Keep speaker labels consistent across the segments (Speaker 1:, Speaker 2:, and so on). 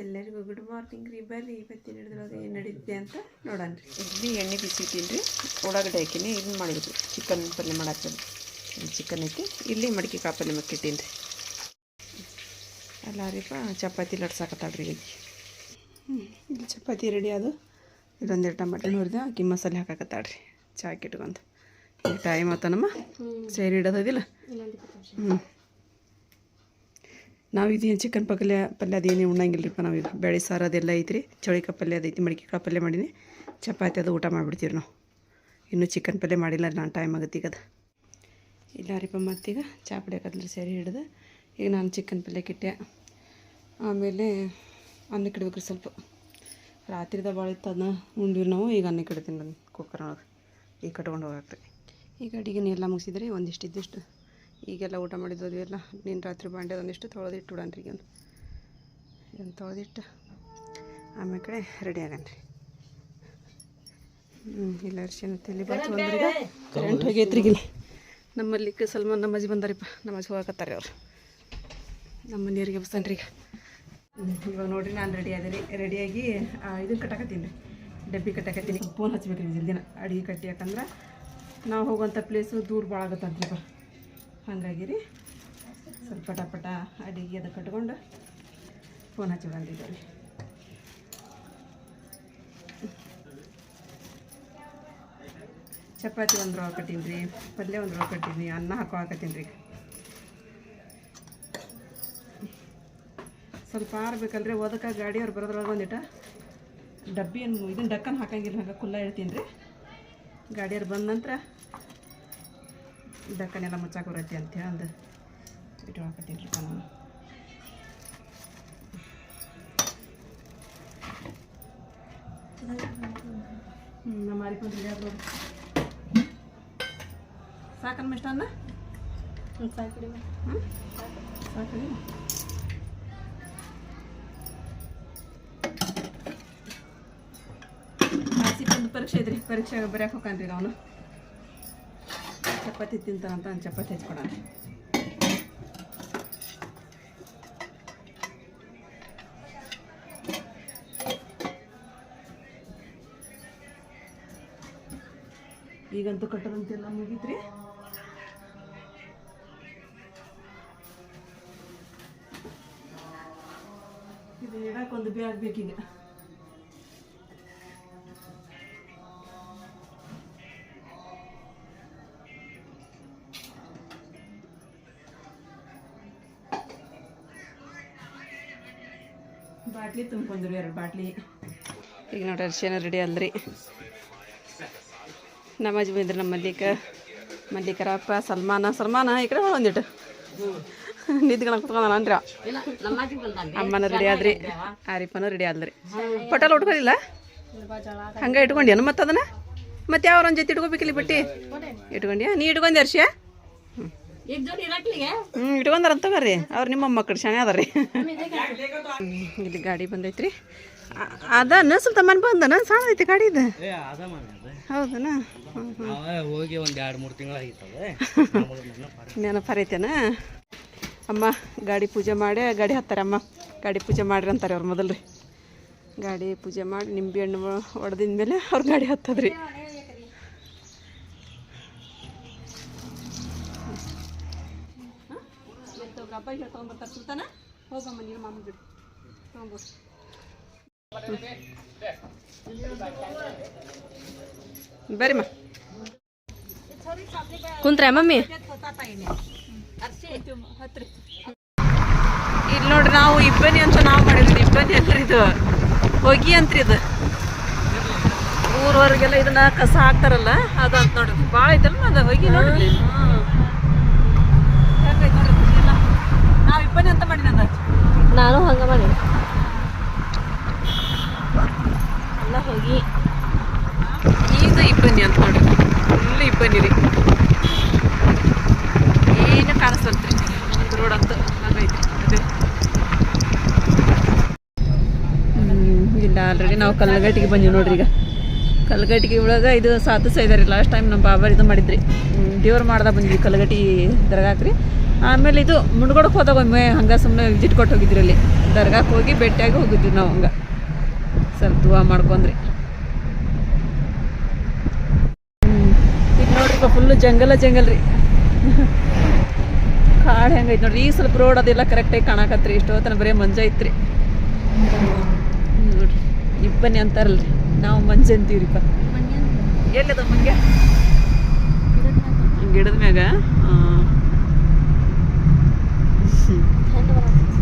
Speaker 1: ಎಲ್ಲರಿಗೂ good morning ರೀ. ಬರ್ರಿ ಇವತ್ತಿನ ಹಿಡಿದ್ರೊಳಗೆ ಏನು ನಡೀತಿದೆ ಅಂತ ನೋಡೋಣ ರೀ. ಇಲ್ಲಿ ಎಣ್ಣೆ ಬಿಸಿ ಇಟ್ಟಿನಿ ರೀ ಉಳ್ಳಾಗಡ್ಡೆ ಹಾಕಿನಿ ಇದನ್ನ ಮಾಡಿದ್ರಿ ಚಿಕನ್ ಪಲ್ಯ ಮಾಡಾಕ್ತೀನಿ ಚಿಕನ್ ಐತಿ ಇಲ್ಲಿ ಮಡಿಕೆ ಕಾಳು ಪಲ್ಯ ಮಕ್ಕಿಟ್ಟೀನಿ ರೀ ಅಲ್ಲ ರೀಪ ಚಪಾತಿ ಲಡ್ಸಾಕತ್ತಾಳ್ರಿ ಈಗ ಹ್ಞೂ ಇಲ್ಲಿ ಚಪಾತಿ ರೆಡಿ ಅದು. ಇಲ್ಲೊಂದೆರಡು ಟಮಾಟೆ ಹುರಿದ ಅಕ್ಕಿ ಮಸಾಲೆ ಹಾಕಾಕತ್ತಾಳ್ರಿ. ಚಾ ಇಟ್ಕೊಂಡು. ಈಗ ಟೈಮ್ ಆತನಮ್ಮ. ಸೇರಿ ಇಡೋದಿಲ್ಲ ಹ್ಞೂ ನಾವು ಇದೇನು ಚಿಕನ್ ಪಲ್ಯ ಪಲ್ಯ ಅದೇನೇ ಉಣ್ಣಂಗಿಲ್ಲರಿಪ್ಪ ನಾವು ಇದು ಬೇಳೆ ಸಾರು ಅದೆಲ್ಲ ಐತ್ರಿ. ಚೌಳಿಕಾಯಿ ಪಲ್ಯ ಅದೈತಿ ಮಡಿಕೆಕಾಯಿ ಪಲ್ಯ ಮಾಡೀನಿ. ಚಪಾತಿ ಅದು ಊಟ ಮಾಡಿಬಿಡ್ತೀವಿ ನಾವು. ಇನ್ನೂ ಚಿಕನ್ ಪಲ್ಯ ಮಾಡಿಲ್ಲ ನಾನು ಟೈಮ್ ಆಗುತ್ತೆ ಈಗ ಅದು. ಇಲ್ಲ ರೀಪ ಮತ್ತೀಗ ಕದ್ರೆ ಸೇರಿ ಹಿಡ್ದು. ಈಗ ನಾನು ಚಿಕನ್ ಪಲ್ಯಕ್ಕಿಟ್ಟೆ ಆಮೇಲೆ ಅನ್ನಕ್ಕೆ ಇಡ್ಬೇಕು ಸ್ವಲ್ಪ. ರಾತ್ರಿದ ಭಾಳ ಇತ್ತು ಅದನ್ನ ಉಂಡಿವ್ರಿ ನಾವು. ಈಗ ಅನ್ನಕ್ಕೆ ಇಡ್ತೀನಿ ನಾನು ಕುಕ್ಕರ್ ಒಳಗೆ. ಈಗ ಕಟ್ಕೊಂಡು ಹೋಗಾಕ್ರಿ ಈಗ ಅಡಿಗೆನ ಎಲ್ಲ ಮುಗಿಸಿದ್ರೆ, ಒಂದಿಷ್ಟು ಇದ್ದಿಷ್ಟು. ಈಗೆಲ್ಲ ಊಟ ಮಾಡಿದ್ದು ಎಲ್ಲ. ನೀನು ರಾತ್ರಿ ಬಾಂಡೆ ಒಂದಿಷ್ಟು ತೊಳೆದಿಟ್ಟು ಬಿಡನ್ರಿ ಈಗ ಏನು ತೊಳೆದಿಟ್ಟು ಆಮೇಲೆ ಕಡೆ ರೆಡಿ ಆಗನ್ರಿ ಹ್ಞೂ ಇಲ್ಲ ಅರ್ಶಿನ ತಲೆ ಬಾತು ಬಂದ್ರೀಗ ಕರೆಂಟ್ ಹೋಗೈತ್ರಿ ಈಗ ನಮ್ಮಲ್ಲಿ ಸಲ್ಮಾನ್ ನಮ್ಮಜ್ಜಿ ಬಂದಾರಿಪ್ಪ. ನಮ್ಮಜ್ಜಿ ಹೋಗಕತ್ತಾರೆ ಅವ್ರು. ನಮ್ಮ ನೀರಿಗೆ ಬಸ್ತಾನ್ರಿ ಈಗ. ಇವಾಗ ನೋಡ್ರಿ ನಾನು ರೆಡಿ ಆದಿರಿ ರೆಡಿಯಾಗಿ ಇದನ್ನು ಕಟ್ಟಾಕತ್ತೀನಿ. ರೀ ಡಬ್ಬಿ ಕಟ್ಟಾಕತ್ತೀನಿ. ಫೋನ್ ಹಚ್ಬೇಕು ರೀ ಜಲ್ದಿನ ಅಡುಗೆ ಕಟ್ಟಿ ಯಾಕಂದ್ರೆ ನಾವು ಹೋಗುವಂಥ ಪ್ಲೇಸು ದೂರ ಭಾಳ ಆಗತ್ತಂತ್ರಿಪ್ಪ. ಹಾಗಾಗಿ ರೀ ಸ್ವಲ್ಪ ಪಟ ಪಟ ಅಡಿಗೆ ಅದು ಕಟ್ಕೊಂಡು ಫೋನ್ ಹಚ್ಚಿ ಬಂದಿದ್ದೇವೆ. ಚಪಾತಿ ಒಂದು ರೋ ಕಟ್ಟೀನಿ ರೀ ಪಲ್ಯ ಒಂದು ರೋ ಕಟ್ಟೀನಿ ಅನ್ನ ಹಾಕೋ ಹಾಕತ್ತೀನಿ ರೀ ಸ್ವಲ್ಪ ಆರ್ಬೇಕಲ್ರಿ ಓದಕ್ಕೆ ಗಾಡಿಯವ್ರು ಬರೋದ್ರೊಳಗೆ ಒಂದಿಟ ಏನು ಇದನ್ನು ಡಕ್ಕನ್ ಹಾಕಂಗಿಲ್ಲ, ಹಂಗೆ ಕುಲ್ಲ ಇಡ್ತೀನಿ ರೀ ಗಾಡಿಯವ್ರು ಬಂದ ನಂತರ ಡಕ್ಕನೆಲ್ಲ ಮುಚ್ಚಾಕ ಬರತ್ತೆ ಅಂತೇಳಿ ಅಂದು ಇಟ್ಟು ಹಾಕತ್ತೀನಿ ರೀ ನಾನು ಹ್ಞೂ ನಮ್ಮ ಮಾರಿಕೊಂಡು ಹಿಡಿಯೋದು ಸಾಕನ್ ಮಿಷ್ಟ ಅನ್ನ?
Speaker 2: ಸಾಕು
Speaker 1: ಹ್ಞೂ ಸಾಕು ಒಂದು ಪರೀಕ್ಷೆ ಇದ್ರಿ ಪರೀಕ್ಷೆ ಬರ್ಯಾಕೆ ಹೋಗ್ತಾನ್ರಿ ಅವನು ಚಪಾತಿ ತಿಂತಾನಂತ ನಾನು ಚಪಾತಿ ಹಚ್ಕೊಡೋಣ. ಈಗಂತೂ ಕಟ್ಟದಂತೆಲ್ಲ ಮುಗೀತ್ರಿ. ಇದು ಇಡಕ್ಕೆ ಒಂದು ಬ್ಯಾಗ್ ಬೇಕೀಗ ಬಾಟ್ಲಿ ತುಂಬ್ಕೊಂಡ್ರಿ ಎರಡು ಬಾಟ್ಲಿ. ಈಗ ನೋಡ್ರಿ ಅರ್ಶಿನ ರೆಡಿ ಅಲ್ರಿ. ನಮಾಜ್ ಬಂದ್ರಿ ನಮ್ಮ ಮಲ್ಲಿಕ ಮಲ್ಲಿಕರಪ್ಪ ಸಲ್ಮಾನ ಸಲ್ಮಾನ ಈ ಕಡೆ ಒಂದಿಟ್ಟು ನಿದ್ಗಣ
Speaker 2: ಬಂದಾನೆ
Speaker 1: ಅಮ್ಮನ ರೆಡಿ ಆದ್ರಿ ಆರಿಫನ ರೆಡಿ ಆದ್ರಿ. ಪಟಲ್ ಉಟ್ಕೊಂಡಿಲ್ಲ? ಹಂಗೆ ಇಟ್ಕೊಂಡ್ಯಾನ ಮತ್ತೆ ಅದನ್ನ ಮತ್ತೆ ಯಾವ ಒಂದ್ ಜೊತೆ ಇಟ್ಕೋಬೇಕಿಲ್ಲ ಬಟ್ಟಿ? ಇಟ್ಕೊಂಡ್ಯಾ? ನೀ ಇಟ್ಕೊಂಡಿ
Speaker 2: ಇರಕ್ಲಿಗೆ
Speaker 1: ಹ್ಞೂ ಇಟ್ಕೊಂಡಾರ ಅಂತ ಬರ್ರಿ ಅವ್ರು ನಿಮ್ಮ ಮಕ್ಕಳು ಶಾಣೆ ಅದಾರಿ ಇಲ್ಲಿ ಗಾಡಿ ಬಂದೈತ್ರಿ. ಅದನ್ನ ಸ್ವಲ್ಪ ಮನ್ ಬಂದನ? ಸಣ್ಣದೈತಿ ಗಾಡಿ ಇದು
Speaker 3: ಅದ
Speaker 1: ಹೌದನ?
Speaker 3: ಹೋಗಿ ಒಂದ್ ಎರಡ್ ಮೂರ್ ತಿಂಗಳಾಗಿತ್ತದ
Speaker 1: ನೆನಪರೈತೇನ ಅಮ್ಮ ಗಾಡಿ ಪೂಜೆ ಮಾಡಿ ಗಾಡಿ ಹತ್ತಾರೆ ಅಮ್ಮ ಗಾಡಿ ಪೂಜೆ ಮಾಡ್ರಿ ಅಂತಾರೆ ಅವ್ರು ಮೊದಲು ರೀ ಗಾಡಿ ಪೂಜೆ ಮಾಡಿ ನಿಂಬೆ ಹಣ್ಣು ಹೊಡೆದಿದ ಮೇಲೆ ಅವ್ರ ಗಾಡಿ ಹತ್ತದ್ರಿ. ಹೋಗಮ್ಮ, ನೀನು ಮಾಮ ಬಿಡು ತೊಗೊಂಬ ಬರಿಮ್ಮ
Speaker 2: ಕುಂತ್ರ ಮಮ್ಮಿ?
Speaker 1: ಇಲ್ಲಿ ನೋಡ್ರಿ, ನಾವು ಇಬ್ಬನಿ ಅಂತ ನಾವು ಮಾಡಿದ್ವಿ. ಇಬ್ಬನಿ ಅಂತ್ರಿ ಇದು ಹೊಗಿ ಅಂತ್ರಿ ಇದು. ಊರವರೆಗೆಲ್ಲ ಇದನ್ನ ಕಸ ಹಾಕ್ತಾರಲ್ಲ ಅದು ಅಂತ ನೋಡ್ರಿ. ಭಾಳ ಐತಲ್ಲ ಅದು ಹೊಗಿ ನೋಡ್ರಿ? ಹೆಂಗೈತ್ ನೋಡ್ರಿ ಖುಷಿ ಎಲ್ಲ. ನಾವು ಇಬ್ಬನಿ ಅಂತ ಮಾಡಿದ
Speaker 2: ನಾನು ಹಂಗ ಮಾಡಿ ಎಲ್ಲ ಹೋಗಿ.
Speaker 1: ಈಗ ಇಬ್ಬನಿ ಅಂತ ನೋಡ್ರಿ ಫುಲ್ ಇಬ್ಬನಿ ರೀ ಏನು ಕಾಣಿಸ್ತಲ್ರಿ ಒಂದು ರೋಡ್ ಅಂತ ಅದೇ. ಇಲ್ಲ ಆಲ್ರೆಡಿ ನಾವು ಕಲ್ಲಗಟ್ಟಿಗೆ ಬಂದೀವಿ ನೋಡ್ರಿ ಈಗ. ಕಲ್ಲಗಟ್ಟಿಗೆ ಒಳಗೆ ಇದು ಸಾತು ಇದ್ದಾರೆ ಲಾಸ್ಟ್ ಟೈಮ್ ನಮ್ಮ ಬಾಬಾರ್ ಇದು ಮಾಡಿದ್ರಿ. ದೇವ್ರು ಮಾಡ್ದ ಬಂದ್ವಿ ಕಲ್ಲಗಟ್ಟಿ ದರ್ಗಾಕ್ರಿ. ಆಮೇಲೆ ಇದು ಮುಣ್ಗೋಡಕ್ಕೆ ಹೋದಾಗ ಒಮ್ಮೆ ಹಂಗೆ ಸುಮ್ಮನೆ ವಿಸಿಟ್ ಕೊಟ್ಟು ಹೋಗಿದ್ರಿ ಅಲ್ಲಿ ದರ್ಗಾಕ್ಕೆ ಹೋಗಿ ಭೇಟಿಯಾಗಿ ಹೋಗಿದ್ವಿ ನಾವು ಹಂಗೆ. ಸ್ವಲ್ಪ ದುವಾ ಮಾಡ್ಕೊಂಡ್ರಿ. ಈಗ ನೋಡ್ರಿಪ್ಪ ಫುಲ್ಲು ಜಂಗಲ ಜಂಗಲ್ ರೀ ಕಾಡು ಹೆಂಗೈತೆ ನೋಡ್ರಿ ಈ ಸ್ವಲ್ಪ ರೋಡ್ ಅದೆಲ್ಲ ಕರೆಕ್ಟಾಗಿ ಕಾಣಕತ್ರಿ ಇಷ್ಟೊತ್ತನ ಬರೀ ಮಂಜ ಐತ್ರಿ ನೋಡ್ರಿ ಇಬ್ಬನಿ ಅಂತಾರಲ್ರಿ ನಾವು ಮಂಜ ಅಂತೀವ್ರಿಪ್ಪ. ಎಲ್ಲದ ಮಂಗ್ಯ ಗಿಡದ ಮ್ಯಾಗ ಹಾಂ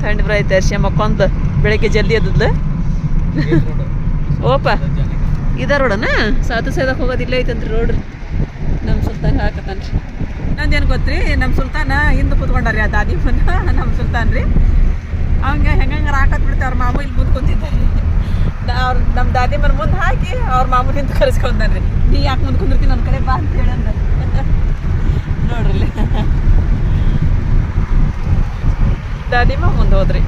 Speaker 1: ಥಂಡಿ ಬರೈತೆ ಅರ್ಶಿ ಮಕ್ಕೊಂದು ಬೆಳಗ್ಗೆ ಜಲ್ದಿ ಎದ್ದದ್ಲ. ಓಪ. ಇದ ರೋಡನ? ಸಾತು ಸೈದಕ್ಕೆ ಹೋಗೋದು ಇಲ್ಲೇ ಐತಂತ್ರಿ ರೋಡ್ ನಮ್ಮ ಸುಲ್ತಾನ್ ಹಾಕತ್ತಾನ್ರಿ. ನಂದೇನು ಗೊತ್ತ್ರಿ ನಮ್ಮ ಸುಲ್ತಾನ ಹಿಂದೆ ಕೂತ್ಕೊಂಡಾರಿ ಆ ದಾದಿ ಮನ ನಮ್ಮ ಸುಲ್ತಾನ್ ರೀ ಅವಂಗೆ ಹೆಂಗಂಗಾರ ಹಾಕತ್ ಬಿಡ್ತೆ ಅವ್ರ ಮಾಮು ಇಲ್ಲಿ ಮುಂದೆ ಕುಂತಿದ್ದಾರೆ ಅವ್ರು ನಮ್ಮ ದಾದಿ ಮನ ಮುಂದೆ ಹಾಕಿ ಅವ್ರ ಮಾಮು ನಿಂತು ಕರೆಸ್ಕೊಂಡ್ರಿ ನೀ ಯಾಕೆ ಮುಂದೆ ಕುಂದಿರ್ತೀನಿ ನನ್ನ ಕಡೆ ಬಾ ಅಂತ ಹೇಳಂದ. ನೋಡ್ರಿ. ದಾದಿ ಮಾ ಮುಂದೆ ಹೋದ್ರಿ.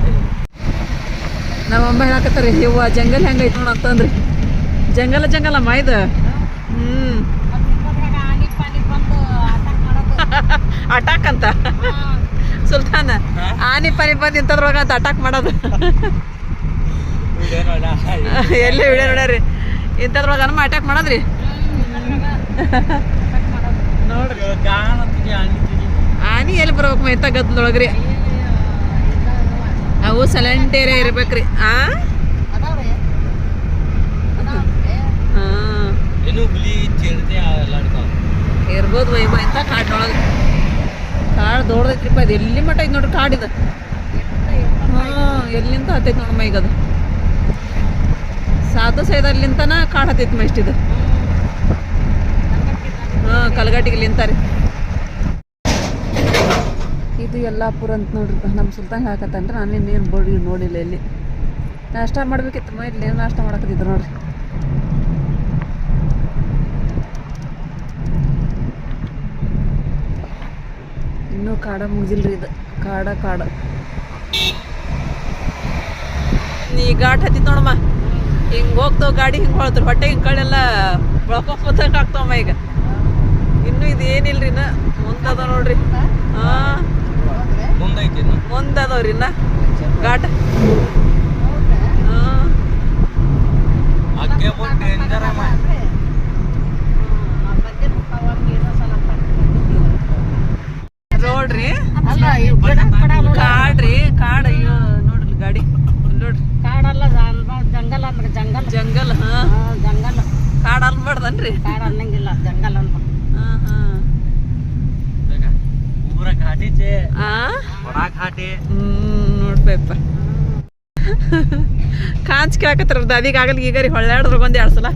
Speaker 1: ನಮ್ಮ ಅಮ್ಮ ಹೇಳಕತ್ತಾರಿ ಇವ್ವ ಜಂಗಲ್ ಹೆಂಗೈತೆ ನೋಡ ಅಂತಂದ್ರಿ ಜಂಗಲ ಜಂಗಲ ಇದು. ಹ್ಞೂ ಅಟಾಕ್ ಅಂತ. ಸುಲ್ತಾನ ಆನಿ ಪನಿ ಬಂದು ಇಂಥದ್ರೊಳಗ ಅಂತ ಅಟಾಕ್ ಮಾಡೋದು. ಎಲ್ಲಿ ವಿಡಿಯೋ ನೋಡ್ರಿ ಇಂಥದ್ರೊಳಗ ನಮ್ಮ ಅಟ್ಯಾಕ್ ಮಾಡೋದ್ರಿ? ನೋಡ್ರಿ ಆನಿ ಎಲ್ಲಿ ಬರ್ಬೇಕು ಮೈತ ಗದ್ದಲೊಳಗ್ರಿ ಅವು ಸೈಲೆಂಟ್ ಏರಿಯಾ ಇರ್ಬೇಕ್ರಿ. ಆ? ಇರ್ಬೋದು ವೈಭವ. ಇಂಥ ಕಾಡಿನೊಳಗೆ? ಕಾಡು ದೊಡ್ಡದೈತ್ರಿಪ್ಪ ಅದು ಎಲ್ಲಿ ಮಟ್ಟ ಐತಿ ನೋಡ್ರಿ ಕಾಡಿದು? ಹಾಂ ಎಲ್ಲಿಂದ ಹತ್ತೈತೆ ಈಗ ಅದು ಸಾತು ಸೈದಲ್ಲಿಂತನ ಕಾಡು ಹತ್ತೈತಿ ಇದು ಹಾಂ ಕಲ್ಗಟ್ಟಿಗೆ ನಿಂತಾರೆ ಇದು ಯಲ್ಲಾಪುರ ಅಂತ ನೋಡ್ರಿ ನಮ್ಮ ಸುಲ್ತಾನ್ ಹಾಕತ್ತಂದ್ರೆ ನಾನು ಇನ್ನೇನು ಬೋರ್ಡ್ ನೋಡಿಲ್ಲ ಇಲ್ಲಿ. ನಾಷ್ಟ ಮಾಡ್ಬೇಕಿತ್ತು ಮೈ ಇಲ್ಲಿ ನಾಷ್ಟ ಮಾಡಕತ್ತಿದ್ರು ನೋಡ್ರಿ. ಇನ್ನೂ ಕಾಡ ಮುಗಿದಿಲ್ರಿ ಇದು. ಕಾಡ ಕಾಡ. ನೀ ಘಾಟ್ ಹತ್ತಿತ್ತು ನೋಡಮ್ಮ. ಹಿಂಗೆ ಹೋಗ್ತಾವ ಗಾಡಿ, ಹಿಂಗೆ ಹೊಳ್ತಾರೆ ಹೊಟ್ಟೆ ಹಿಂಗೆ ಕಳೆಲ್ಲ ಆಗ್ತಾವಮ್ಮ ಈಗ. ಇನ್ನು ಇದು ಏನಿಲ್ರಿ ಇನ್ನ ಮುಂದದ ನೋಡ್ರಿ. ಹಾಂ. ಮುಂದದವ್ರಿ ಇನ್ನ ಘಾಟ್? ನೋಡ್ರಿ. ಕಾಡ್ರಿ ಕಾಡ ಅಯ್ಯೋ ನೋಡ್ರಿ ಗಾಡಿ. ನೋಡ್ರಿ.
Speaker 2: ಕಾಡಲ್ಲ ಜಂಗಲ್ ಅಂದ್ರೆ ಜಂಗಲ್.
Speaker 1: ಜಂಗಲ್ ಹಾ.
Speaker 2: ಜಂಗಲ್.
Speaker 1: ಕಾಡ ಅನ್ಬಾರ್ದನ್ರಿ.
Speaker 2: ಕಾಡ ಅನ್ನಂಗಿಲ್ಲ ಜಂಗಲ್ ಅನ್ಬಾರ್ದು.
Speaker 1: ಹಾ ಹಾ.
Speaker 3: ಪೂರ ಘಾಟಿಚೆ
Speaker 1: ಆ? ಹ್ಮ್ ನೋಡ್ಬೇಪ್ಪ ಕಾಂಚ್ ಕೇಳಕತ್ರ ದಾದಿಗೆ ಆಗಲ್ ರೀ ಹೊಳ್ಳಾಡ್ರು ಒಂದ್ ಎರಡ್ ಸಲ.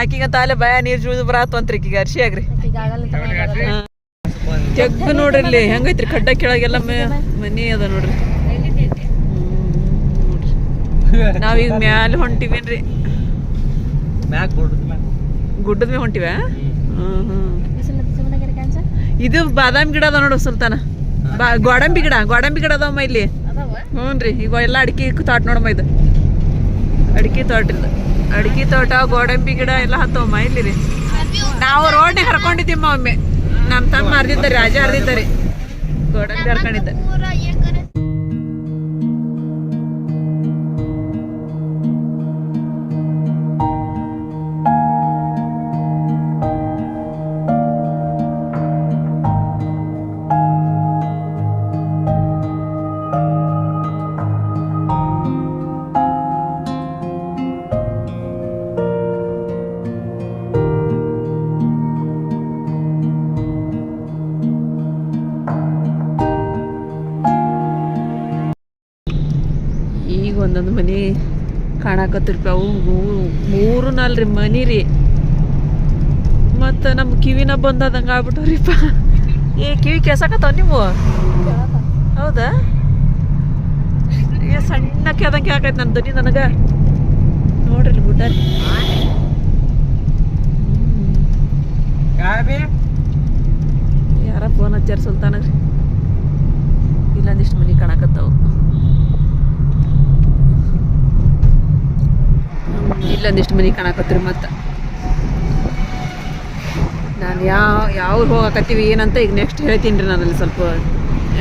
Speaker 1: ಆಕಿಗ ತಾಲೆ ಭಯ ನೀರ್ ಜುಳಿದು ಬರಾತು ಅಂತ್ರಿ ಈಗ ಅರ್ಶಿ ಆಗ್ರಿ. ತೆಗ್ದು ನೋಡ್ರಿ ಇಲ್ಲಿ ಹೆಂಗೈತ್ರಿ? ಖಡ್ಡ ಕೆಳಗೆಲ್ಲ ಮನಿ ಅದ ನೋಡ್ರಿ. ನಾವೀಗ ಮ್ಯಾಲ ಹೊಂಟಿವೇನ್ರಿ? ಗುಡ್ಡದ್ ಮೇಲೆ ಹೊಂಟಿವ. ಹ್ಮ್. ಹ್ಮ್ ಇದು ಬಾದಾಮಿ ಗಿಡ ಅದ ನೋಡು ಸುಲ್ತಾನ. ಬಾ, ಗೋಡಂಬಿ ಗಿಡ ಗೋಡಂಬಿ ಗಿಡ ಅದಾವಮ್ಮ ಇಲ್ಲಿ. ಹ್ಞೂ ರೀ ಈಗ ಎಲ್ಲ ಅಡಿಕೆ ತೋಟ ನೋಡಮ್ಮ ಇದು. ಅಡಿಕೆ ತೋಟ ಇದು. ಅಡಿಕೆ ತೋಟ, ಗೋಡಂಬಿ ಗಿಡ ಎಲ್ಲ ಹತ್ತವಮ್ಮ ಇಲ್ಲಿ ರೀ ನಾವು ರೋಡ್ನಾಗ ಹರ್ಕೊಂಡಿದ್ದೀಮ್ಮ ಒಮ್ಮೆ. ನಮ್ಮ ತಮ್ಮ ಹರಿದಿದ್ದಾರೆ, ರಾಜ ಹರಿದಿದ್ದಾರೆ. ಗೋಡಂಬಿ ಹರ್ಕೊಂಡಿದ್ದ. ಕಾಣಕತ್ತಿರ್ಪ ಅವು ಮೂರು ನಾಲ್ರಿ ಮನಿ ರೀ. ಮತ್ತು ನಮ್ಮ ಕಿವಿನ ಬಂದದಂಗೆ ಆಗ್ಬಿಟ್ಟವ್ರಿಪ್ಪ. ಏ ಕಿವಿ ಕೆಸಕತ್ತಾವ ನೀವು ಹೌದಾ? ಏ ಸಣ್ಣ ಕೇದಂಗೆ ಆಕೈತೆ ನನ್ನ ಧ್ವನಿ ನನಗೆ. ನೋಡ್ರಿ ಗುಡ್ಡ ರೀ ಯಾರ ಫೋನ್ ಹಚ್ಚಾರ ಸುಲ್ತಾನಗ್ರಿ ಇಲ್ಲೊಂದಿಷ್ಟು ಮನೆ ಕಾಣಕತ್ತಾವು. ಇಲ್ಲೊಂದಿಷ್ಟು ಮನೆ ಕಾಣಕತ್ರಿ ಮತ್ತೆ? ನಾನು ಯಾವ ಯಾವ ಹೋಗಕತ್ತೀವಿ ಏನಂತ ಈಗ ನೆಕ್ಸ್ಟ್ ಹೇಳ್ತೀನಿ ರೀ ನಾನು ಅಲ್ಲಿ ಸ್ವಲ್ಪ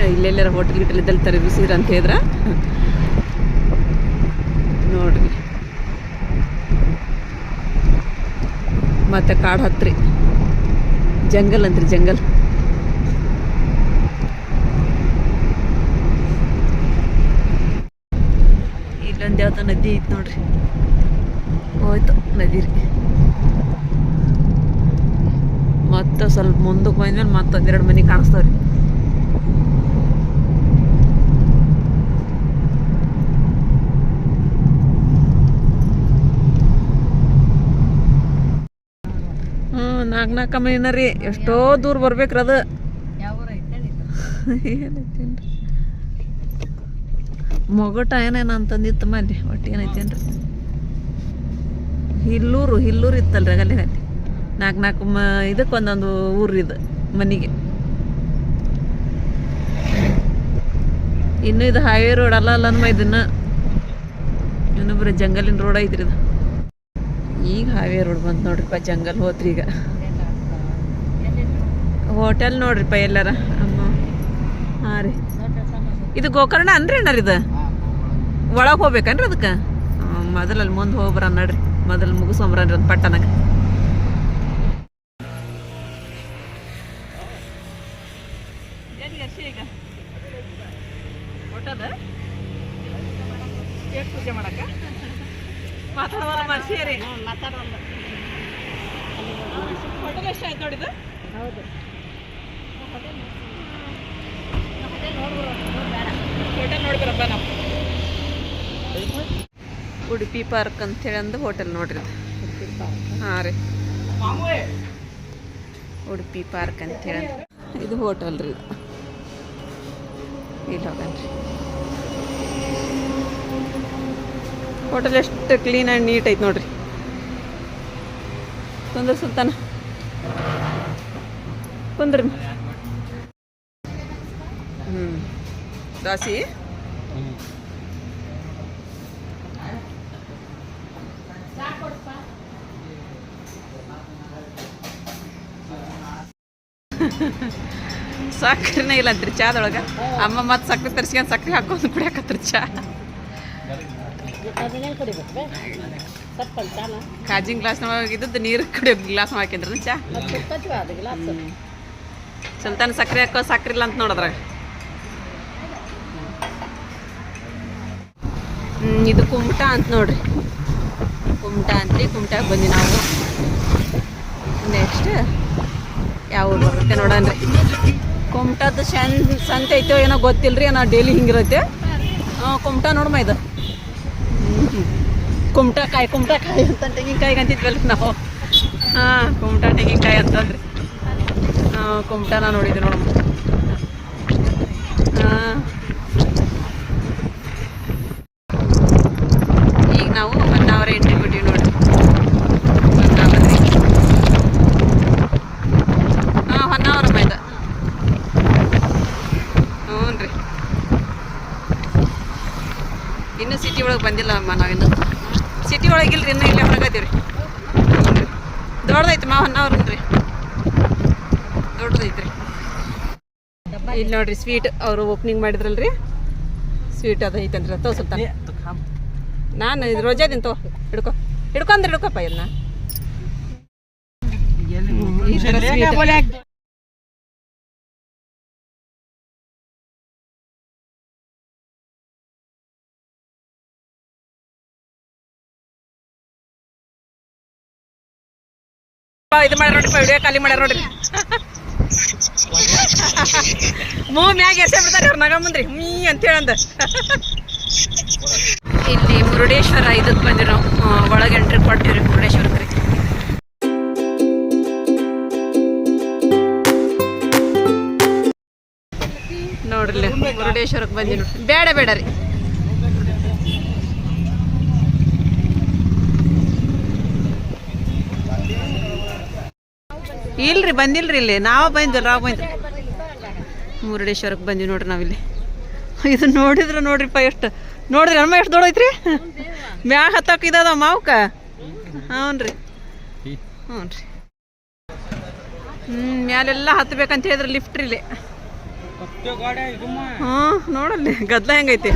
Speaker 1: ಇಲ್ಲೆಲ್ಲರ ಹೋಟೆಲ್ ಗಿಟಲ್ ಇದ್ದಲ್ಲಿ ತರಬಿಸಿದ್ರ ಅಂತ ಹೇಳಿದ್ರ? ನೋಡ್ರಿ. ಮತ್ತೆ ಕಾಡು ಹತ್ರಿ. Jungle ಅಂತ್ರಿ jungle. ಇಲ್ಲೊಂದು ಯಾವ್ದೋ ನದಿ ಐತೆ ನೋಡ್ರಿ. ಹೋಯ್ತು ನದಿರಿ ಮತ್ತೆ ಸ್ವಲ್ಪ ಮುಂದಕ್ಕೆ ಬಂದ್ಮೇಲೆ ಮತ್ತೊಂದೆರಡು ಮನೆ ಕಾಣಿಸ್ತಾವ್ರಿ ನಾಲ್ಕು ನಾಲ್ಕು ಮನಿನ ರೀ. ಎಷ್ಟೋ ದೂರ ಬರ್ಬೇಕ್ರಿ ಅದು. ಏನೈತೇನ್ರಿ ಮೊಗಟ ಏನೇನು ಅಂತಂದಿತ್ತಮ್ಮ ಮಾಡಿ ಒಟ್ಟು ಏನೈತೇನ್ರಿ ಹಿಲ್ಲೂರು ಹಿಲ್ಲೂರು ಇತ್ತಲ್ರಿ ಅಲ್ಲಿ ಅಲ್ಲಿ ನಾಲ್ಕು ನಾಲ್ಕು ಮ ಇದಕ್ಕೆ ಒಂದೊಂದು ಊರು ಇದು ಮನೆಗೆ. ಇನ್ನು ಇದು ಹೈವೇ ರೋಡ್ ಅಲ್ಲ ಅಲ್ಲ ಅನ್ಮ ಇದನ್ನ. ಇನ್ನು ಬರೀ ಜಂಗಲಿನ ರೋಡ್ ಐತ್ರಿ ಇದು. ಈಗ ಹೈವೇ ರೋಡ್ ಬಂತು ನೋಡ್ರಿಪ್ಪ ಜಂಗಲ್ ಹೋತ್ರಿ ಈಗ. ಹೋಟೆಲ್ ನೋಡ್ರಿಪ್ಪ ಎಲ್ಲಾರ. ಅಮ್ಮ. ಹಾಂ ರೀ. ಇದು ಗೋಕರ್ಣ ಅನ್ರಿ ಅಣ್ಣಾರ ಇದು? ಒಳಗೆ ಹೋಗ್ಬೇಕನ್ರಿ ಅದಕ್ಕೆ? ಮೊದಲಲ್ಲಿ ಮುಂದೆ ಹೋಗ್ಬರ ನಡ್ರಿ. ಮೊದಲು ಮುಗಿಸ್ಕೊಂಬರನ್ರಿ ಒಂದು ಪಟ್ಟನಾಗ ಪೂಜೆ ಮಾಡಕ್ಕ ಮಾತಾಡೋಲ್ಲ ಮರ್ಸಿಯರಿ
Speaker 2: ಮಾತಾಡೋಲ್ಲ
Speaker 1: ಹೋಟೆಲ್ ಎಷ್ಟು ಆಯ್ತು ನೋಡಿದ್ದು
Speaker 2: ಹೌದು
Speaker 1: ಹೋಟೆಲ್ ನೋಡ್ಬಿರಪ್ಪ ನಾವು ಉಡುಪಿ ಪಾರ್ಕ್ ಅಂತೇಳಿ ಅಂದು ಹೋಟೆಲ್ ನೋಡ್ರಿ ಹಾಂ ರೀ. ಉಡುಪಿ ಪಾರ್ಕ್ ಅಂತೇಳಿ. ಇದು ಹೋಟೆಲ್ ರೀ ಇಲ್ಲಿ ಹೋಗನ್ರಿ ಹೋಟೆಲ್ ಎಷ್ಟು ಕ್ಲೀನ್ ಆ್ಯಂಡ್ ನೀಟ್ ಐತೆ ನೋಡ್ರಿ. ಕುಂದ್ರ ಸುಲ್ತಾನ. ಕುಂದ್ರಿ ಹ್ಞೂ ದಾಸಿ? ಸಕ್ರೆನೇ ಇಲ್ಲ ಅಂತ್ರಿ ಚಾದೊಳಗೆ ಅಮ್ಮ ಮತ್ತೆ ಸಕ್ಕರೆ ತರಿಸ್ಕೊಂಡು ಸಕ್ರೆ ಹಾಕೊಂಡು ಕುಡಿಯಾಕತ್ರಿ ಚಾ. ಕಾಜಿನ ಗ್ಲಾಸ್ ಇದ್ದದ್ದು ನೀರು ಕುಡಿಯೋ ಗ್ಲಾಸ್ ಹಾಕಿದ್ರಿ ಚಾ? ಸಂತಾನ ಸಕ್ಕರೆ ಹಾಕೋ ಸಕ್ಕರೆ ಇಲ್ಲ ಅಂತ ನೋಡಿದ್ರಾಗ. ಇದು ಕುಮಟ ಅಂತ ನೋಡ್ರಿ. ಕುಮಟ ಅಂತ್ರಿ, ಕುಮಟಾಗ ಬಂದಿ ನಾವು. ನೆಕ್ಸ್ಟ್ ಯಾವ ಊರು ಬರುತ್ತೆ ನೋಡನ್ರಿ. ಕುಮಟದ ಶನ್ ಸಂತೆ ಐತೋ ಏನೋ ಗೊತ್ತಿಲ್ರಿ, ಏನೋ ಡೈಲಿ ಹಿಂಗಿರುತ್ತೆ. ಹಾಂ ಕುಮಟ ನೋಡಮ್ಮ ಇದು. ಕುಮಟ ಕಾಯಿ ಕುಮಟ ಕಾಯಿ ಅಂತ ತೆಂಗಿನಕಾಯಿಗೆ ಅಂತಿದ್ವಲ್ಲ ನಾವು. ಹಾಂ, ಕುಮಟ ತೆಂಗಿನಕಾಯಿ ಅಂತಂದ್ರಿ. ಹಾಂ ಕುಮಟನ ನೋಡಿದ್ವಿ ನೋಡಮ್ಮ ಹಾಂ ಈಗ ನಾವು ಒನ್ ಅವರ್ ಎಂಟ್ರಿ ಕೊಟ್ಟಿವಿ ನೋಡ್ರಿ ಒನ್ ಅವರ್ ಹಾಂ ಒನ್ ಅವರ್ ಅಮ್ಮ ಇದು ಹ್ಞೂ ರೀ ಇನ್ನೂ ಸಿಟಿ ಒಳಗೆ ಬಂದಿಲ್ಲ ಅಮ್ಮ ನಾವಿನ್ನು. ಸಿಟಿ ಒಳಗಿಲ್ರಿ ಇನ್ನೂ ಇಲ್ಲೇ ಹೊರಗದೀವಿ ರೀ ಮಾವ ದೊಡ್ಡದೈತಿ ಮಾ ಒನ್ ರೀ. ದೊಡ್ಡದೈತ್ರಿ ಇಲ್ಲಿ ನೋಡ್ರಿ ಸ್ವೀಟ್ ಅವರು ಓಪನಿಂಗ್ ಮಾಡಿದ್ರಲ್ರಿ. ಸ್ವೀಟ್ ಅದು ಐತನ್ರಿ ತೋ ಸ್ವಲ್ಪ ನಾನು ಇದು ರೋಜಾದಿನ್ ತೋ ಹಿಡ್ಕೊ. ಹಿಡ್ಕೊಂಡ್ರೆ ಹಿಡ್ಕೊಪ್ಪ ಇದನ್ನ ಇದು ಮಾಡ್ಯಾರ ನೋಡ್ರಿ ವಿಡಿಯೋ ಖಾಲಿ ಮಾಡ್ಯಾರ ನೋಡ್ರಿ. ಮೂ ಮ್ಯಾಗ ಎಸೆ ಬಿಡ್ತಾರೆ ಅವ್ರ ನಗ ಮುಂದ್ರಿ. ಮೀ ಅಂತೇಳಿ ಅಂದ ಇಲ್ಲಿ ಮುರುಡೇಶ್ವರ ಇದಕ್ಕೆ ಬಂದಿವಿ ನಾವು. ಒಳಗೆ ಎಂಟ್ರಿ ಕೊಟ್ಟಿವ್ರಿ ಮುರುಡೇಶ್ವರಕ್ಕೆ. ರೀ ನೋಡ್ರಿ ಮುರುಡೇಶ್ವರಕ್ಕೆ ಬಂದಿ ನೋಡ್ರಿ. ಬೇಡ ಬೇಡ ರೀ. ಇಲ್ರಿ ಬಂದಿಲ್ರಿ ಇಲ್ಲಿ. ನಾವ ಬಂದ್ವಿ ನಾವು ಬಂದ್ವಿ. ಮುರುಡೇಶ್ವರಕ್ಕೆ ಬಂದ್ವಿ ನೋಡ್ರಿ ನಾವಿಲ್ಲಿ. ಇದು ನೋಡಿದ್ರೆ ನೋಡ್ರಿಪ್ಪ ಎಷ್ಟು. ನೋಡ್ರಿ ಅಮ್ಮ ಎಷ್ಟು ದೊಡ್ಡೈತ್ರಿ ಮ್ಯಾಗ ಹತ್ತಕ್ಕೆ ಇದಾದ ಮಾವ್ಕ? ಹ್ಞೂ ರೀ ಹ್ಞೂ ರೀ ಹ್ಞೂ ಮ್ಯಾಲೆಲ್ಲ ಹತ್ಬೇಕಂತ ಹೇಳಿದ್ರೆ ಲಿಫ್ಟ್ ರೀ ಇಲ್ಲಿ.
Speaker 3: ಹ್ಞೂ ಗಾಡಿ ಇದಮ್ಮ
Speaker 1: ಹಾಂ ನೋಡಲ್ಲಿ ಗದ್ಲ ಹೆಂಗೈತಿ.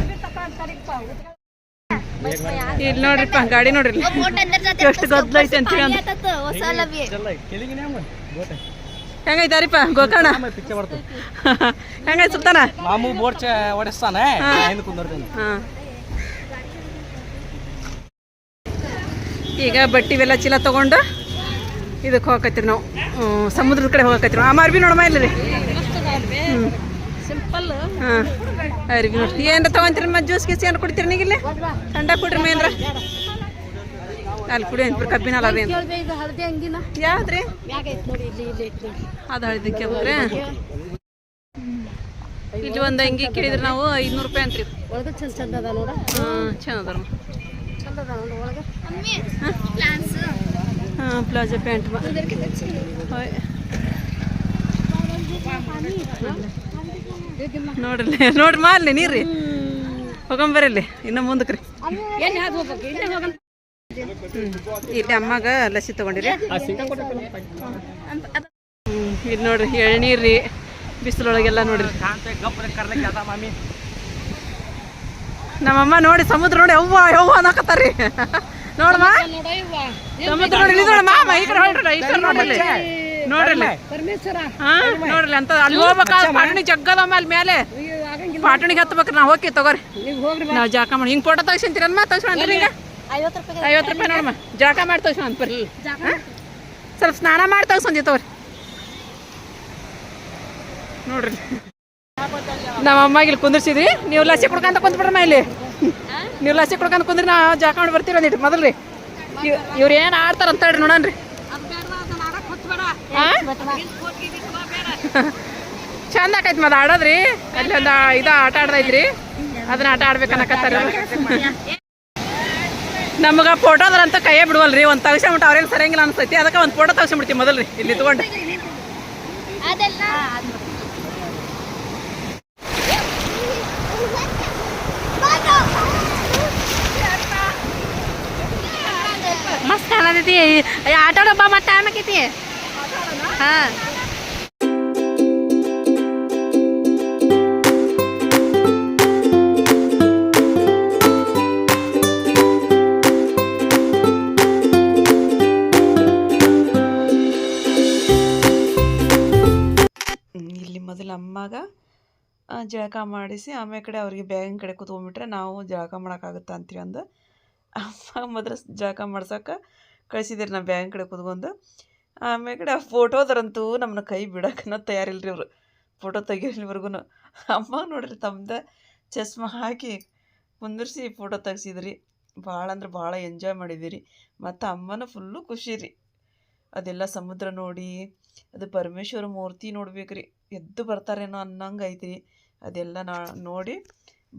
Speaker 1: ಇಲ್ಲಿ ನೋಡ್ರಿಪ್ಪ ಗಾಡಿ ನೋಡ್ರಿ ಇಲ್ಲಿ. ಎಷ್ಟು ಗದ್ಲ ಐತೆ ಅಂತ ಹೇಳಿ ಹೆಂಗೈತಾರಿಪ್ಪ ಗೋಕರ್ಣ? ಹೆಂಗೈತೆ ಸುಲ್ತಾನ?
Speaker 3: ಮಾಮೂ ಬೋಟ್ ಚ ಹೊಡೆಸ್ತಾನೆ.
Speaker 1: ಹಾ.
Speaker 3: ಹಿಂದೆ ಕುಂದಿರ್ತೀನಿ.
Speaker 1: ಹಾಂ. ಈಗ ಬಟ್ಟಿ ಇವೆಲ್ಲ ಚೀಲ ತಗೊಂಡು ಇದಕ್ಕೆ ಹೋಗಕತ್ತೀರಿ ನಾವು. ಸಮುದ್ರದ ಕಡೆ ಹೋಗಕತ್ತೀರಿ ಆ ಅರ್ಬಿ ನೋಡಮ್ಮ ಇಲ್ಲ ರೀ ಹಾಂ. ಅರ್ಬಿ ನೋಡಿ. ಏನಾರ ತಗೊಂತೀರಿ ಮತ್ತೆ ಜ್ಯೂಸ್ ಗೀಸ್ ಏನು ಕುಡಿತೀರಿ ನೀಗಿಲ್ಲ ಥಂಡ ಕುಡ್ರಿ ಮೇನ್ರ. ಅಲ್ಲಿ ಕುಡಿ ಅಂತ ಕಬ್ಬಿನ ಅಲ್ಲ
Speaker 2: ಕೇಳ್ದೆ ಹಳದಿ ಅಂಗಿನ.
Speaker 1: ಯಾವ್ದ್ರಿ? ಅದು ಹಳದಿ ಹೋಗ್ರಿ. ಇಲ್ಲಿ ಒಂದು ಅಂಗಿ ಕೇಳಿದ್ರೆ ನಾವು ಐದುನೂರು ರೂಪಾಯಿ ಅಂತ್ರಿ.
Speaker 2: ಒಳಗ ಚಂದ ಚಂದ ಅದ ನೋಡ.
Speaker 1: ಹಾಂ ಚಂದ ಅದ
Speaker 2: ಚಂದ ಅದ ನೋಡ ಒಳಗ.
Speaker 1: ಹಾಂ ಪ್ಲಾಜೋ ಪ್ಯಾಂಟ್ ನೋಡ್ರಿ ನೋಡ್ರಿ ಮಾರ್ಲಿ ನೀರ್ರಿ. ಹೋಗಂಬರಲ್ಲಿ ಇನ್ನು ಮುಂದಕ್ಕೆ ರೀ
Speaker 2: ಇಲ್ಲೇ
Speaker 1: ಅಮ್ಮಗ ಲಸಿ ತಗೊಂಡಿರಿ. ಇದು ಇಲ್ಲಿ ನೋಡ್ರಿ. ಎಳ್ನೀರು ರೀ ಬಿಸಿಲೊಳಗೆಲ್ಲ ನೋಡ್ರಿ ನಮ್ಮಮ್ಮ ನೋಡಿ ಸಮುದ್ರ ನೋಡಿ ಅವ್ವ ಯವ್ವ ಅನ್ನಕತ್ತಾರ್ರಿ. ನೋಡಮ್ಮ. ಸಮುದ್ರ ನೋಡಿ ಇಲ್ಲಿ ನೋಡಮ್ಮ ಈ ಕಡೆ ಹೊರಟ್ರಲ್ಲ ಈ ಕಡೆ ನೋಡ್ರಿ. ನೋಡ್ರಿ.
Speaker 2: ಪರಮೇಶ್ವರ.
Speaker 1: ಹಾ ನೋಡ್ರಿ ಅಂತ ಅಲ್ಲಿ ಹೋಗ್ಬೇಕಾದ್ರೆ ಪಾಟಣಿ ಜಗ್ಗದಮ್ಮ ಅಲ್ಲಿ ಮೇಲೆ
Speaker 2: ಆಗಂಗಿಲ್ಲ.
Speaker 1: ಪಾಟಣಿಗೆ ಹತ್ಬೇಕ್ರಿ ನಾವು ಹೋಗಿ ತಗೋರಿ.
Speaker 2: ನೀವು ಹೋಗ್ರಿ
Speaker 1: ನಾವು ಜಾಕ ಮಾಡಿ ಹಿಂಗೆ ಫೋಟೋ ತೆಗ್ಸಂತೀರಮ್ಮ ತಗ್ಸ್ಕೊಂಡ್ರಿ ಈಗ.
Speaker 2: ಐವತ್ತು ರೂಪಾಯಿ
Speaker 1: ನೋಡಮ್ಮ. ಜಾಕ ಮಾಡಿ ತಗ್ಸ್ಕೊಂಡ್ ಬರ್ರಿ. ಸ್ವಲ್ಪ ಸ್ನಾನ ಮಾಡಿ ಸಂಜೆ ತೋರಿ ನೋಡ್ರಿ. ನಮ್ಮ ಅಮ್ಮಗೆ ಇಲ್ಲಿ ಕುಂದಿರ್ಸಿದ್ರಿ ನೀವು ಲಸಿ ಕುಡ್ಕಂತ ಕುಂತ್ಬಿಡ್ರಮ್ಮ ಇಲ್ಲಿ. ನೀವು ಲಸಿ ಕುಡ್ಕಂತ ಕುಂದ್ರಿ ನಾ ಜಾಕ ಮಾಡಿ ಬರ್ತೀವಿ ಒಂದಿಟ್ಟು ಮೊದಲು ರೀ ಇವ್ರು ಏನು ಆಡ್ತಾರ ಅಂತ ಹೇಳ್ರಿ ನೋಡನ್ರಿ? ಚಂದ ಆಕೈತಿ ಮದ ಆಡೋದ್ರಿ. ಅಲ್ಲಿ ಒಂದು ಇದು ಆಟ ಆಡ್ದೈತ್ರಿ ಅದನ್ನ ಆಟ ಆಡ್ಬೇಕು ಅನ್ನಕತ್ತಾರ. ನಮಗ ಫೋಟೋದ್ರಂತ ಕೈಯೇ ಬಿಡುವಲ್ರಿ. ಒಂದು ತಗ್ಸ್ಕೊಂಬಿಟ್ಟು ಅವ್ರೇನು ಸರಿಯಂಗಿಲ್ಲ ಅನಿಸ್ತೈತಿ ಅದಕ್ಕೆ ಒಂದು ಫೋಟೋ ತಗ್ಸ್ಕೊಂಬಿಡ್ತೀವಿ ಮೊದಲ್ರಿ. ಇಲ್ಲಿ ತಗೊಂಡು.
Speaker 2: ಮಸ್ತ್ ಕಾಣತೈತಿ ಆಟ ಆಡೋಬ್ಬ ಮತ್ತೆ ಟೈಮ್ ಆಕೈತಿ. ಹಾ.
Speaker 1: ಜಳಕ ಮಾಡಿಸಿ ಆಮೇಲೆ ಕಡೆ ಅವ್ರಿಗೆ ಬ್ಯಾಗಿನ ಕಡೆ ಕೂತ್ಕೊಂಡ್ಬಿಟ್ರೆ ನಾವು ಜಳಕ ಮಾಡೋಕ್ಕಾಗುತ್ತಾ ಅಂತೀವಿ ಅಂದು. ಅಮ್ಮ ಮೊದಲು ಜಳಕ ಮಾಡ್ಸೋಕೆ ಕಳಿಸಿದ್ರಿ ನಾವು ಬ್ಯಾಗಿನ ಕಡೆ ಕೂತ್ಕೊಂಡು. ಆಮೇಲೆ ಕಡೆ ಆ ಫೋಟೋದರಂತೂ ನಮ್ಮನ್ನ ಕೈ ಬಿಡೋಕನ ತಯಾರಿಲ್ಲ ರೀ ಅವರು ಫೋಟೋ ತೆಗಿಯೋವರೆಗೂ ಅಮ್ಮ ನೋಡ್ರಿ ತಮ್ಮದ ಚಸ್ಮ ಹಾಕಿ ಕುಂದಿರ್ಸಿ ಫೋಟೋ ತೆಗ್ಸಿದ್ರಿ. ಭಾಳ ಅಂದ್ರೆ ಭಾಳ ಎಂಜಾಯ್ ಮಾಡಿದ್ದೀರಿ ಮತ್ತು ಅಮ್ಮನ ಫುಲ್ಲು ಖುಷಿ ರೀ. ಅದೆಲ್ಲ ಸಮುದ್ರ ನೋಡಿ, ಅದು ಪರಮೇಶ್ವರ ಮೂರ್ತಿ ನೋಡ್ಬೇಕ್ರಿ. ಎದ್ದು ಬರ್ತಾರೇನೋ ಅನ್ನಂಗೆ ಐತ್ರಿ. ಅದೆಲ್ಲ ನಾ ನೋಡಿ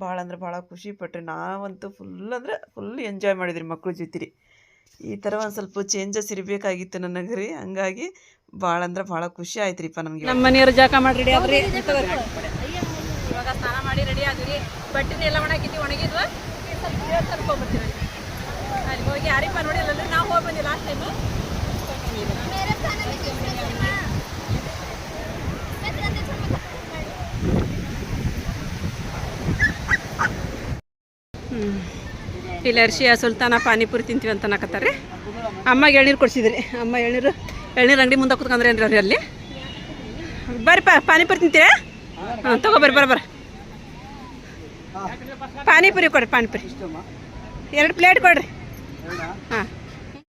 Speaker 1: ಭಾಳ ಅಂದ್ರೆ ಭಾಳ ಖುಷಿ ಪಟ್ರಿ ನಾವಂತೂ ಫುಲ್ ಅಂದ್ರೆ ಫುಲ್ ಎಂಜಾಯ್ ಮಾಡಿದ್ರಿ ಮಕ್ಳ ಜೊತೆ ರೀ ಈ ಥರ ಒಂದು ಸ್ವಲ್ಪ ಚೇಂಜಸ್ ಇರಬೇಕಾಗಿತ್ತು ನನಗೆ ರೀ. ಹಂಗಾಗಿ ಭಾಳ ಅಂದ್ರೆ ಭಾಳ ಖುಷಿ ಆಯ್ತು ರೀಪ್ಪ ನಮಗೆ ನಮ್ಮ ಮನೆಯವ್ರು ಜಾಕ ಮಾಡಿ ರೆಡಿ ಆದ್ರಿ. ಇವಾಗ ಸ್ನಾನ ಮಾಡಿ ರೆಡಿ ಆದ್ರಿ. ಬಟ್ಟೆ ಎಲ್ಲ ಒಣಗಿದ್ವಿ ಒಣಗಿದ್ವ. ಕರ್ಕೊಂಡ್ಬರ್ತೀವಿ ಅಲ್ಲಿ. ಹೋಗಿ ಯಾರಿಪ್ಪ ನೋಡಿಲ್ಲ ನಾವು ಹೋಗಿ ಬಂದಿಲ್ಲ ಲಾಸ್ಟ್ ಟೈಮು ಇಲ್ಲಿ, ಅರ್ಶಿಯ ಸುಲ್ತಾನ ಪಾನಿಪುರಿ ತಿಂತೀವಿ ಅಂತ ಅನ್ನಕತ್ತಾರೆ ಅಮ್ಮಗೆ ಎಳ್ನೀರು ಕೊಡ್ಸಿದ್ರಿ. ಅಮ್ಮ ಎಳ್ನೀರು ಎಳ್ನೀರು ಅಂಗಡಿ ಮುಂದೆ ಕೂತ್ಕೊಂಡ್ರೆ ಏನ್ರಿ ಅವ್ರಿ ಅಲ್ಲಿ? ಬರ್ರಿ, ಪಾ ಪಾನಿಪುರಿ ತಿಂತೀರಾ? ಹಾಂ, ತಗೋ ಬರ್ರಿ ಬರ್ರಿ ಬರ್ರಿ ಪಾನಿಪುರಿ ಕೊಡ್ರಿ, ಪಾನಿಪುರಿ. ಎರಡು ಪ್ಲೇಟ್ ಕೊಡ್ರಿ. ಹಾಂ.